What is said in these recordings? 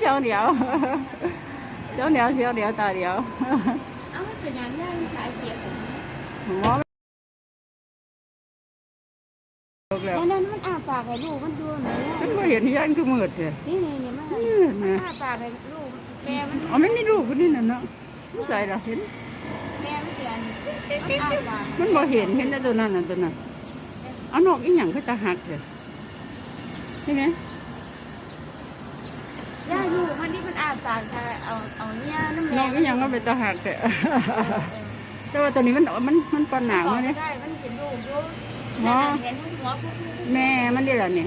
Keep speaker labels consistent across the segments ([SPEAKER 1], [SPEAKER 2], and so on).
[SPEAKER 1] เจ้าเดียว เจ้าเดียวเจ้าเดียวตาเดียว
[SPEAKER 2] เอ้าเป็นอย่างย่างขายเกี๊ยว
[SPEAKER 1] หมอไม่แล้ว
[SPEAKER 2] ตอนนั้นมันอาปากให้ลูกมันดูหน่อย
[SPEAKER 1] มันบ่เห็นยันคือมืดเลย
[SPEAKER 2] นี่นี่นี่มัน
[SPEAKER 1] มืดนะ
[SPEAKER 2] อาปากให้ลูกแม่มัน
[SPEAKER 1] อ๋อมันมีลูกคนนี้น่ะเนาะไม่ใส่ละเห็น
[SPEAKER 2] แม่มันเสียนมันอาปาก
[SPEAKER 1] มันบ่เห็นเห็นแต่ตัวนั้นน่ะตัวนั้นเอานอกอีหยังก็ตาหักเลยนี่ไง
[SPEAKER 2] ย่าอยู่มันนี่มันอาปากค่ะเอาเอาเนี่ยน้ำ
[SPEAKER 1] น
[SPEAKER 2] แม่
[SPEAKER 1] อกอีหยังก็เป็นตาหักแต่แต่ว่าตัวนี้มันมันมันปานหนัง
[SPEAKER 2] เล
[SPEAKER 1] เลยย
[SPEAKER 2] ได้มันเป็นลูกอยู่
[SPEAKER 1] หมอ
[SPEAKER 2] เห็นมันหัวพุก
[SPEAKER 1] แม่มันนี่แหละนี่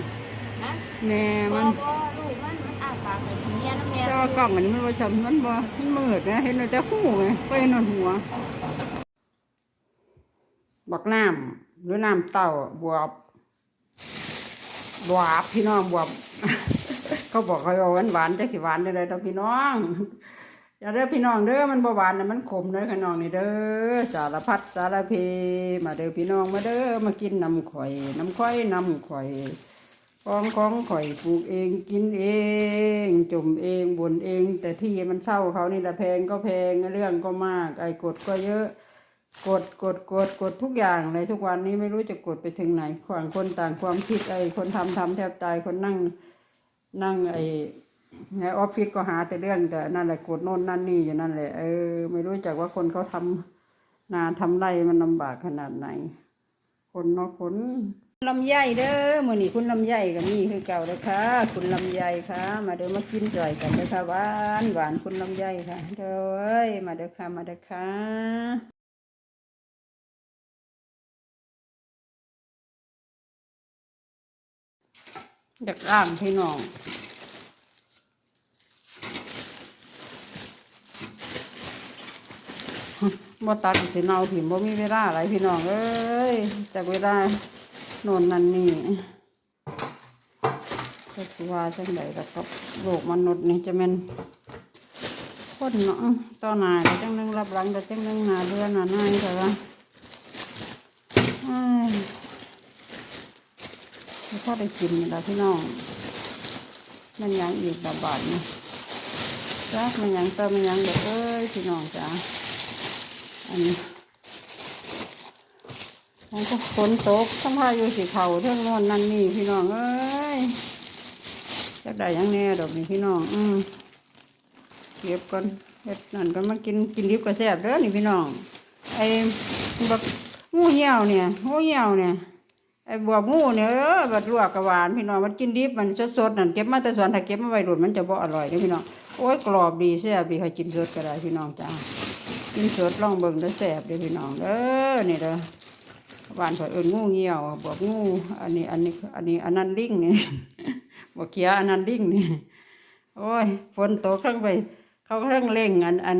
[SPEAKER 2] นะ
[SPEAKER 1] แม่
[SPEAKER 2] มั
[SPEAKER 1] มันน
[SPEAKER 2] ก็ลูกมันมันอาปากให้เนี่ยน้ำแม่
[SPEAKER 1] แต่ว่ากล้องอันนี้มันบ่จำมันบ่มันมืดนะเห็นแต่หูไงก็เห็นแต่หัวบักน้ำหรือน้ำเต้าบวบบวบพี่น้องบวบ เขาบอกเขาว่าหวานหวานๆจะสิหวานได้เลยต่อพี่น้องอย่าเด้อพี่น้องเด้อมันบ่หวานนะมันขมเด้อพี่น้องนี่เด้อสารพัดสารเพมาเด้อพี่น้องมาเด้อมากินน้ำข่อยน้ำข่อยน้ำข่อยของของข่อยปลูกเองกินเองจุ่มเองบ่นเอง แต่ที่มันเช่าเขานี่แหละแพงก็แพงเรื่องก็มาก ไอ้กดก็เยอะ กดกดกดกดทุกอย่างเลยทุกวันนี้ไม่รู้จะกดไปถึงไหนขวางคนต่างความคิดไอ้คนทำทำแทบตายคนนั่ง นั่งไอ้ในออฟฟิศก็หาแต่เรื่องแต่นั่นแหละกดโน่นนั่นนี่อยู่นั่นแหละเออไม่รู้จักว่าคนเขาทำนาทำไรมันลำบากขนาดไหน คนเนาะคนลำไยเด้อมื้อนี้คุณลำไยก็มีคือเก่าเลยค่ะ คุณลำไยค่ะ มาเด้อมากินใส่กันเด้อค่ะหวานหวานคุณลำไยค่ะเด้อยมาเด้อค่ะมาเด้อค่ะ อยากอ่างพี่น้องบ่ตัดสิเนาถิ่มบ่มีเวลาอะไรพี่น้อง เอ้ยจากเวลาโน่นนั่นนี่ก็สิว่าจังไดล่ะครับโลกมนุษย์นี่จะแม่นคนเนาะต่อหน้าก็จังนึงรับหลังก็จังนึงหน้าเรือหน้านายแต่ว่าอ้าย ไม่พอได้กินนี่ล่ะพี่น้อง มันยังอีกแบบบาดนี่รักมันยังเติมมันยังเด็กเอ้ยพี่น้องจ้าอันนี้มันก็ฝนตกทั้งพายุสีเขาเท่งนอนนั่นนี่พี่น้องเอ้ยจะได้ยังแน่ดอกนี่พี่น้อง อืมเก็บก่อนเฮ็ดนั่นก็มากินกินดิบก็แซ่บเด้อนี่พี่น้อง ไอ้บักงูเหี่ยวเนี่ยงูเหี่ยวเนี่ย ไอ้บวบงูเนี่ยเออบัดลวกกะวานพี่น้องมันกินดิบมันสดๆนั่นเก็บมาแต่สวนถ้าเก็บมาไว้โดนมันจะบ่อร่อยเด้อพี่น้องโอ้ยกรอบดีแซ่บดีใครกินสดก็ได้พี่น้องจ้ากินสดลองเบิ่งเด้อแซ่บเด้พี่น้องเด้อนี่เด้อบ้านข่อยเอิ้นงูเหี่ยวบวบงูอันนี้อันนี้อันนี้อันนั้นลิงนี่บ่เขียอันนั้นลิงนี่โอ้ยฝนตกทั้งไป เขาก็ทั้งเร่งอันอัน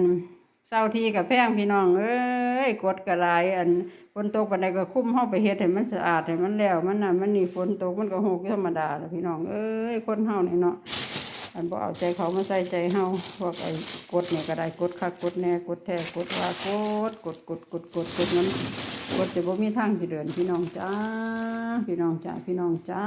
[SPEAKER 1] เศร้าทีกับแพงพี่น้องเอ้ย กดกระไรอันฝนตกปันใดก็คุ้มเข้าไปเฮ็ดให้มันสะอาดให้มันแล้วมันน่ะมันนี่ฝนตกมันก็หกธรรมดาแหละพี่น้องเอ้ยคนเฮานี่เนาะอันบ่เอาใจเขามาใส่ใจเฮาพวกไอ้กดเนี่ยก็ได้กดคักกดแน่กดแท้กดว่ากดกดกดกดกดกดนั้นกดจะบ่มีทางสิเดินพี่น้องจ้าพี่น้องจ้าพี่น้องจ้า